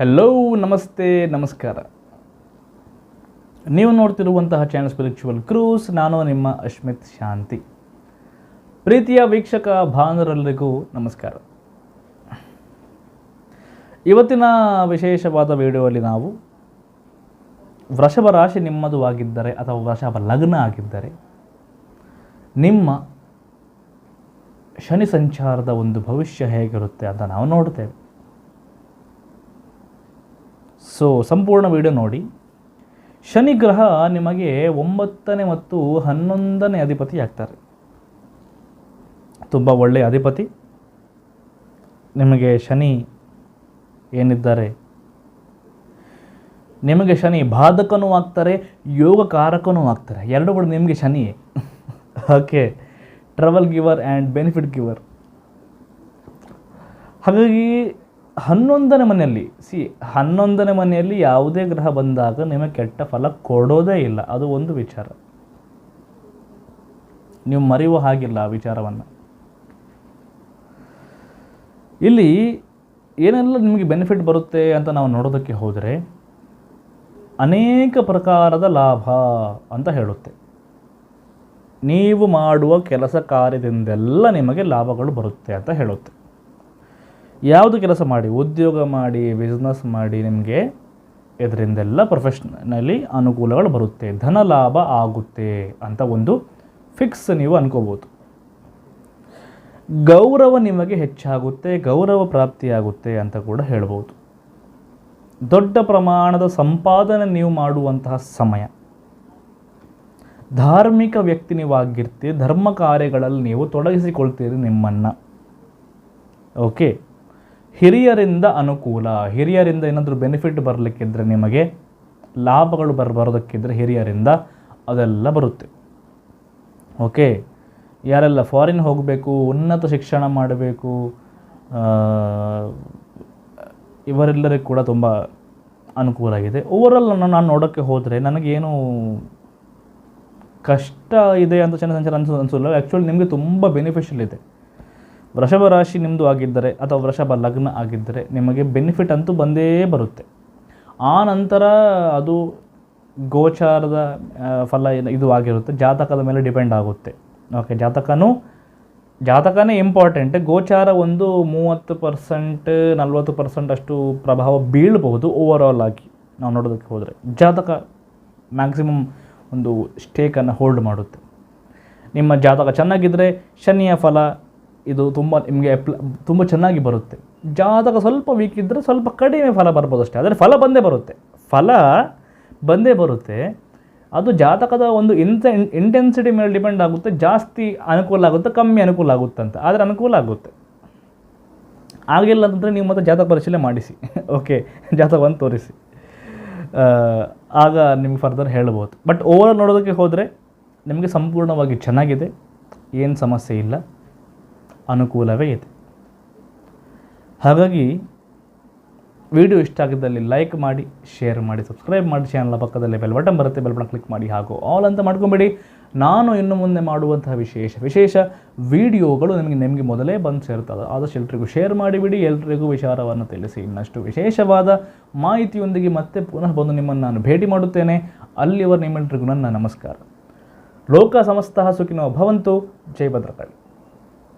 Hello ನಮಸ್ತೆ, ನಮಸ್ಕಾರ. ನೀವು ನೋಡ್ತಿರುವಂತಹ ಚಾನಲ್ ಸ್ಪಿರಿಚುವಲ್ ಕ್ರೂಸ್ ನಾನು ನಿಮ್ಮ ಅಶ್ಮಿತ್ ಶಾಂತಿ. ಪ್ರೀತಿಯ ವೀಕ್ಷಕ ಭಾನುರೆಲ್ಲರಿಗೂ ನಮಸ್ಕಾರ. ಇವತ್ತಿನ ವಿಶೇಷವಾದ ವಿಡಿಯೋದಲ್ಲಿ ನಾವು ವೃಷಭ ರಾಶಿ ನಿಮ್ಮದು ಆಗಿದ್ದರೆ ಅಥವಾ ವೃಷಭ ಲಗ್ನ ಆಗಿದ್ದರೆ ನಿಮ್ಮ ಶನಿ ಸಂಚಾರದ ಒಂದು ಭವಿಷ್ಯ ಹೇಗಿರುತ್ತೆ ಅಂತ ನಾವು ನೋಡ್ತೇವೆ. ಸೊ ಸಂಪೂರ್ಣ ವಿಡಿಯೋ ನೋಡಿ. ಶನಿ ಗ್ರಹ ನಿಮಗೆ ಒಂಬತ್ತನೇ ಮತ್ತು ಹನ್ನೊಂದನೇ ಅಧಿಪತಿ ಆಗ್ತಾರೆ. ತುಂಬ ಒಳ್ಳೆಯ ಅಧಿಪತಿ. ನಿಮಗೆ ಶನಿ ಏನಿದ್ದಾರೆ? ನಿಮಗೆ ಶನಿ ಬಾಧಕನೂ ಆಗ್ತಾರೆ, ಯೋಗಕಾರಕನೂ ಆಗ್ತಾರೆ. ಎರಡು ಕೂಡ ನಿಮಗೆ ಶನಿಯೇ. Okay trouble giver and benefit giver ಹಾಗಾಗಿ ಹನ್ನೊಂದನೇ ಮನೆಯಲ್ಲಿ, ಸಿ, ಹನ್ನೊಂದನೇ ಮನೆಯಲ್ಲಿ ಯಾವುದೇ ಗ್ರಹ ಬಂದಾಗ ನಿಮಗೆ ಕೆಟ್ಟ ಫಲ ಕೊಡೋದೇ ಇಲ್ಲ. ಅದು ಒಂದು ವಿಚಾರ. ನೀವು ಮರೆಯುವ ಹಾಗಿಲ್ಲ ಆ ವಿಚಾರವನ್ನು. ಇಲ್ಲಿ ಏನೆಲ್ಲ ನಿಮಗೆ ಬೆನಿಫಿಟ್ ಬರುತ್ತೆ ಅಂತ ನಾವು ನೋಡೋದಕ್ಕೆ ಹೋದರೆ, ಅನೇಕ ಪ್ರಕಾರದ ಲಾಭ ಅಂತ ಹೇಳುತ್ತೆ. ನೀವು ಮಾಡುವ ಕೆಲಸ ಕಾರ್ಯದಿಂದೆಲ್ಲ ನಿಮಗೆ ಲಾಭಗಳು ಬರುತ್ತೆ ಅಂತ ಹೇಳುತ್ತೆ. ಯಾವುದು ಕೆಲಸ ಮಾಡಿ, ಉದ್ಯೋಗ ಮಾಡಿ ಬಿಸ್ನೆಸ್ ಮಾಡಿ ನಿಮಗೆ ಇದರಿಂದೆಲ್ಲ ಪ್ರೊಫೆಷ್ನಲಿ ಅನುಕೂಲಗಳು ಬರುತ್ತೆ. ಧನ ಲಾಭ ಆಗುತ್ತೆ ಅಂತ ಒಂದು ಫಿಕ್ಸ್ ನೀವು ಅನ್ಕೋಬೋದು. ಗೌರವ ನಿಮಗೆ ಹೆಚ್ಚಾಗುತ್ತೆ, ಗೌರವ ಪ್ರಾಪ್ತಿಯಾಗುತ್ತೆ ಅಂತ ಕೂಡ ಹೇಳ್ಬೋದು. ದೊಡ್ಡ ಪ್ರಮಾಣದ ಸಂಪಾದನೆ ನೀವು ಮಾಡುವಂತಹ ಸಮಯ. ಧಾರ್ಮಿಕ ವ್ಯಕ್ತಿ ನೀವಾಗಿರ್ತೀರಿ ಧರ್ಮ ಕಾರ್ಯಗಳಲ್ಲಿ ನೀವು ತೊಡಗಿಸಿಕೊಳ್ತೀರಿ ನಿಮ್ಮನ್ನು. ಓಕೆ ಹಿರಿಯರಿಂದ ಅನುಕೂಲ ಹಿರಿಯರಿಂದ ಏನಾದರೂ ಬೆನಿಫಿಟ್ ಬರಲಿಕ್ಕಿದ್ರೆ ನಿಮಗೆ ಲಾಭಗಳು ಬರ್ ಬರೋದಕ್ಕಿದ್ರೆ ಹಿರಿಯರಿಂದ ಅದೆಲ್ಲ ಬರುತ್ತೆ ಓಕೆ ಯಾರೆಲ್ಲ ಫಾರಿನ್ ಹೋಗಬೇಕು ಉನ್ನತ ಶಿಕ್ಷಣ ಮಾಡಬೇಕು ಇವರೆಲ್ಲರಿಗೂ ಕೂಡ ತುಂಬ ಅನುಕೂಲ ಆಗಿದೆ ಓವರಾಲ್ ನಾನು ನಾನು ನೋಡೋಕ್ಕೆ ಹೋದರೆ ನನಗೇನು ಕಷ್ಟ ಇದೆ ಅಂತ ಚೆನ್ನಾಗಿ ಅನ್ಸೋ ಅನಿಸಲ್ಲ ಆ್ಯಕ್ಚುಲಿ ನಿಮಗೆ ತುಂಬ ಬೆನಿಫಿಷಿಯಲ್ ಇದೆ ವೃಷಭ ರಾಶಿ ನಿಮ್ಮದು ಆಗಿದ್ದರೆ ಅಥವಾ ವೃಷಭ ಲಗ್ನ ಆಗಿದ್ದರೆ ನಿಮಗೆ ಬೆನಿಫಿಟ್ ಅಂತೂ ಬಂದೇ ಬರುತ್ತೆ. ಆ ನಂತರ ಅದು ಗೋಚಾರದ ಫಲ ಇದು ಆಗಿರುತ್ತೆ. ಜಾತಕದ ಮೇಲೆ ಡಿಪೆಂಡ್ ಆಗುತ್ತೆ. ಓಕೆ ಜಾತಕನೂ, ಜಾತಕನೇ ಇಂಪಾರ್ಟೆಂಟ್ ಗೋಚಾರ ಒಂದು ಮೂವತ್ತು ಪರ್ಸೆಂಟ್ ನಲ್ವತ್ತು ಪರ್ಸೆಂಟ್ ಅಷ್ಟು ಪ್ರಭಾವ ಬೀಳಬಹುದು ಓವರಾಲ್ ಆಗಿ ನಾವು ನೋಡೋದಕ್ಕೆ ಹೋದರೆ. ಜಾತಕ ಮ್ಯಾಕ್ಸಿಮಮ್ ಒಂದು ಸ್ಟೇಕನ್ನು ಹೋಲ್ಡ್ ಮಾಡುತ್ತೆ. ನಿಮ್ಮ ಜಾತಕ ಚೆನ್ನಾಗಿದ್ದರೆ ಶನಿಯ ಫಲ ಇದು ತುಂಬ ನಿಮಗೆ ತುಂಬ ಚೆನ್ನಾಗಿ ಬರುತ್ತೆ. ಜಾತಕ ಸ್ವಲ್ಪ ವೀಕ್ ಇದ್ದರೆ ಸ್ವಲ್ಪ ಕಡಿಮೆ ಫಲ ಬರ್ಬೋದು ಅಷ್ಟೇ. ಆದರೆ ಫಲ ಬಂದೇ ಬರುತ್ತೆ. ಫಲ ಬಂದೇ ಬರುತ್ತೆ. ಅದು ಜಾತಕದ ಒಂದು ಇಂತ ಇಂಟೆನ್ಸಿಟಿ ಮೇಲೆ ಡಿಪೆಂಡ್ ಆಗುತ್ತೆ. ಜಾಸ್ತಿ ಅನುಕೂಲ ಆಗುತ್ತೆ, ಕಮ್ಮಿ ಅನುಕೂಲ ಆಗುತ್ತೆ ಅಂತ. ಆದರೆ ಅನುಕೂಲ ಆಗುತ್ತೆ. ಆಗಿಲ್ಲ ಅಂತಂದರೆ ನೀವು ಮತ್ತೆ ಜಾತಕ ಪರಿಶೀಲನೆ ಮಾಡಿಸಿ. ಓಕೆ ಜಾತಕವನ್ನು ತೋರಿಸಿ. ಆಗ ನಿಮ್ಗೆ ಫರ್ದರ್ ಹೇಳ್ಬೋದು. ಬಟ್ ಓವರ್ ನೋಡೋದಕ್ಕೆ ಹೋದರೆ ನಿಮಗೆ ಸಂಪೂರ್ಣವಾಗಿ ಚೆನ್ನಾಗಿದೆ. ಏನು ಸಮಸ್ಯೆ ಇಲ್ಲ. ಅನುಕೂಲವೇ ಇದೆ. ಹಾಗಾಗಿ ವಿಡಿಯೋ ಇಷ್ಟ ಆಗಿದ್ದಲ್ಲಿ ಲೈಕ್ ಮಾಡಿ ಶೇರ್ ಮಾಡಿ ಸಬ್ಸ್ಕ್ರೈಬ್ ಮಾಡಿ ಚಾನಲ್ ಪಕ್ಕದಲ್ಲಿ ಬೆಲ್ ಬಟನ್ ಬರುತ್ತೆ ಬೆಲ್ ಬಟನ್ ಕ್ಲಿಕ್ ಮಾಡಿ ಹಾಗೂ ಆಲ್ ಅಂತ ಮಾಡ್ಕೊಬೇಡಿ. ನಾನು ಇನ್ನು ಮುಂದೆ ಮಾಡುವಂತಹ ವಿಶೇಷ ವಿಶೇಷ ವಿಡಿಯೋಗಳು ನಿಮಗೆ ನಿಮಗೆ ಮೊದಲೇ ಬಂದು ಸೇರ್ತದೆ. ಆದಷ್ಟು ಎಲ್ರಿಗೂ ಶೇರ್ ಮಾಡಿಬಿಡಿ, ಎಲ್ರಿಗೂ ವಿಚಾರವನ್ನು ತಿಳಿಸಿ. ಇನ್ನಷ್ಟು ವಿಶೇಷವಾದ ಮಾಹಿತಿಯೊಂದಿಗೆ ಮತ್ತೆ ಪುನಃ ಬಂದು ನಿಮ್ಮನ್ನು ನಾನು ಭೇಟಿ ಮಾಡುತ್ತೇನೆ. ಅಲ್ಲಿವರ ನಿಮ್ಮೆಲ್ರಿಗೂ ನನ್ನ ನಮಸ್ಕಾರ. ಲೋಕ ಸಮಸ್ತಃ ಸುಖಿನೋ ಭವಂತು. ಜೈ ಭದ್ರಕಾಳಿ.